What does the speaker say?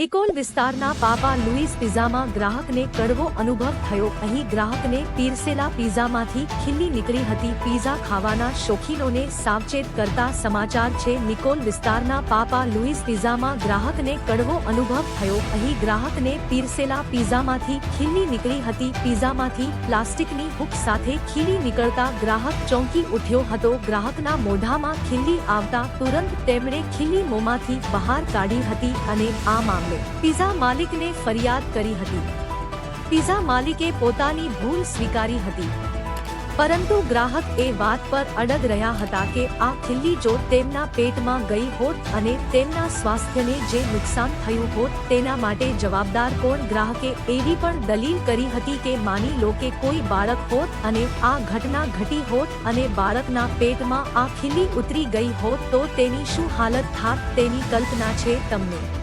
નિકોલ વિસ્તારના પાપા લુઈસ પિઝામાં ગ્રાહકને કડવો અનુભવ થયો. અહીં ગ્રાહકને પીરસેલા પિઝામાંથી ખીલ્લી નીકળી હતી. પિઝા ખાવાના શોખીનોને સાવચેત કરતા સમાચાર છે, નિકોલ વિસ્તારના પાપા લુઈસ પિઝામાં ગ્રાહકને કડવો અનુભવ થયો. અહીં ગ્રાહકને પીરસેલા પિઝામાંથી ખીલ્લી નીકળી હતી. પિઝામાંથી પ્લાસ્ટિકની હુક સાથે ખીલી નીકળતા ગ્રાહક ચોંકી ઉઠ્યો હતો. ગ્રાહકના મોઢામાં ખીલ્લી આવતા, તુરંત તેમણે ખીલ્લી મોંમાંથી બહાર કાઢી હતી અને આ મામલે પિઝા માલિકને ફરિયાદ કરી હતી. પિઝા માલિકે પોતાની ભૂલ સ્વીકારી હતી. પરંતુ ગ્રાહક એ વાત પર અડગ રહ્યા હતા કે આ ખીલ્લી જો તેમના પેટમાં ગઈ હોત અને તેમના સ્વાસ્થ્યને જે નુકસાન થયું હોત તેના માટે જવાબદાર કોણ? ગ્રાહકે એવી પણ દલીલ કરી હતી કે માની લો કે કોઈ બાળક હોત અને આ ઘટના ઘટી હોત અને બાળકના પેટમાં આ ખીલ્લી ઉતરી ગઈ હોત તો તેની શું હાલત થાત તેની કલ્પના છે તમને?